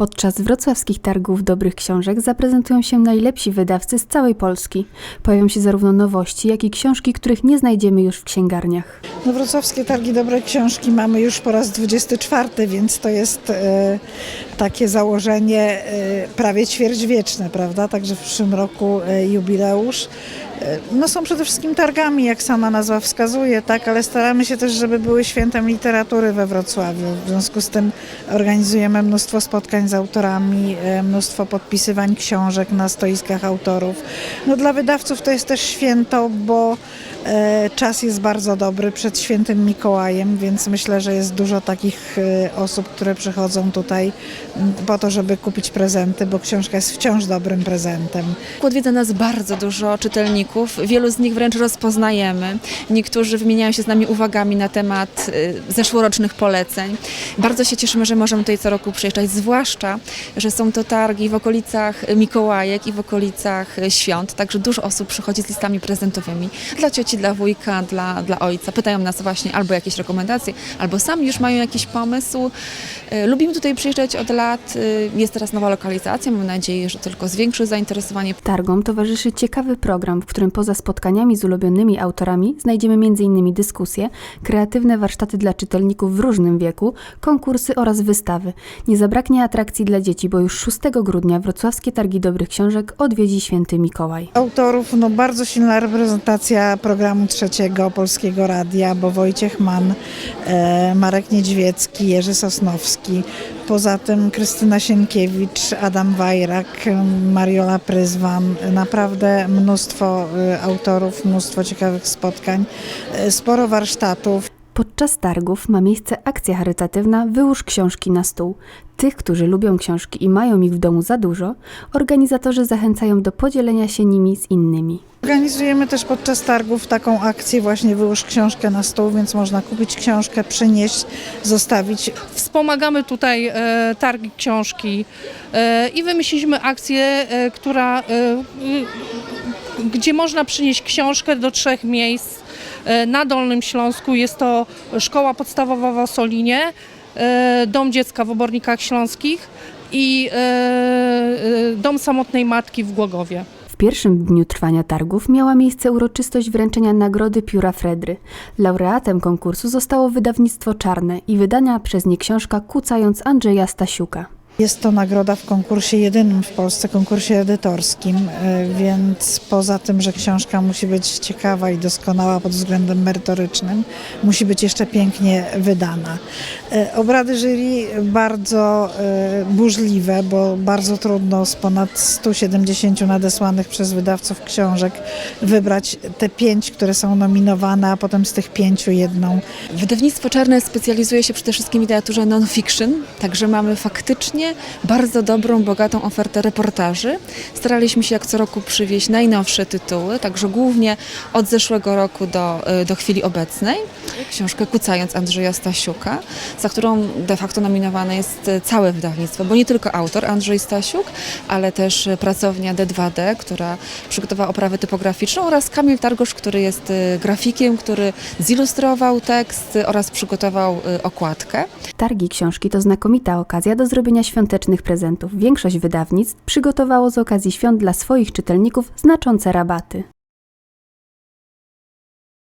Podczas wrocławskich targów dobrych książek zaprezentują się najlepsi wydawcy z całej Polski. Pojawią się zarówno nowości, jak i książki, których nie znajdziemy już w księgarniach. No, wrocławskie Targi Dobrej Książki mamy już po raz 24, więc to jest e, takie założenie e, prawie ćwierćwieczne, prawda? Także w przyszłym roku e, jubileusz. E, no są przede wszystkim targami, jak sama nazwa wskazuje, tak, ale staramy się też, żeby były świętem literatury we Wrocławiu. W związku z tym organizujemy mnóstwo spotkań z autorami, mnóstwo podpisywań książek na stoiskach autorów. No dla wydawców to jest też święto, bo Czas jest bardzo dobry przed świętym Mikołajem, więc myślę, że jest dużo takich e, osób, które przychodzą tutaj po to, żeby kupić prezenty, bo książka jest wciąż dobrym prezentem. Odwiedza nas bardzo dużo czytelników, wielu z nich wręcz rozpoznajemy. Niektórzy wymieniają się z nami uwagami na temat y, zeszłorocznych poleceń. Bardzo się cieszymy, że możemy tutaj co roku przyjeżdżać, zwłaszcza, że są to targi w okolicach Mikołajek i w okolicach świąt, także dużo osób przychodzi z listami prezentowymi dla cioci, dla wujka, dla, dla ojca. Pytają nas właśnie albo jakieś rekomendacje, albo sami już mają jakiś pomysł. Y, Lubimy tutaj przyjeżdżać od lat. y, Jest teraz nowa lokalizacja, mam nadzieję, że tylko zwiększy zainteresowanie Targom towarzyszy ciekawy program, w którym poza spotkaniami z ulubionymi autorami znajdziemy m.in. dyskusje, kreatywne warsztaty dla czytelników w różnym wieku, konkursy oraz wystawy. Nie zabraknie atrakcji dla dzieci, bo już 6 grudnia wrocławskie Targi Dobrych Książek odwiedzi święty Mikołaj. Autorów, no bardzo silna reprezentacja programu trzeciego Polskiego Radia, bo Wojciech Mann, e, Marek Niedźwiecki, Jerzy Sosnowski, poza tym Krystyna Sienkiewicz, Adam Wajrak, Mariola Pryzwan, naprawdę mnóstwo e, autorów, mnóstwo ciekawych spotkań, e, sporo warsztatów. Podczas targów ma miejsce akcja charytatywna Wyłóż książki na stół. Tych, którzy lubią książki i mają ich w domu za dużo, organizatorzy zachęcają do podzielenia się nimi z innymi. Organizujemy też podczas targów taką akcję właśnie wyłóż książkę na stół, więc można kupić książkę, przynieść, zostawić. Wspomagamy tutaj e, targi książki e, i wymyśliliśmy akcję, e, która, gdzie można przynieść książkę do trzech miejsc e, na Dolnym Śląsku. Jest to Szkoła Podstawowa w Osolinie, e, Dom Dziecka w Obornikach Śląskich i e, Dom Samotnej Matki w Głogowie. W pierwszym dniu trwania targów miała miejsce uroczystość wręczenia nagrody Pióra Fredry. Laureatem konkursu zostało wydawnictwo Czarne i wydana przez nie książka Kucając Andrzeja Stasiuka. Jest to nagroda w konkursie jedynym w Polsce, konkursie edytorskim, e, więc poza tym, że książka musi być ciekawa i doskonała pod względem merytorycznym, musi być jeszcze pięknie wydana. E, Obrady jury bardzo e, burzliwe, bo bardzo trudno z ponad 170 nadesłanych przez wydawców książek wybrać te pięć, które są nominowane, a potem z tych pięciu jedną Wydawnictwo Czarne specjalizuje się przede wszystkim w literaturze non-fiction, także mamy faktycznie bardzo dobrą, bogatą ofertę reportaży. Staraliśmy się jak co roku przywieźć najnowsze tytuły, także głównie od zeszłego roku do, y, do chwili obecnej. Książkę Kucając Andrzeja Stasiuka, za którą de facto nominowane jest y, całe wydawnictwo, bo nie tylko autor Andrzej Stasiuk, ale też y, pracownia D2D, która przygotowała oprawę typograficzną oraz Kamil Targosz, który jest y, grafikiem, który zilustrował tekst oraz przygotował okładkę. Targi książki to znakomita okazja do zrobienia świątecznych prezentów. Większość wydawnictw przygotowało z okazji świąt dla swoich czytelników znaczące rabaty.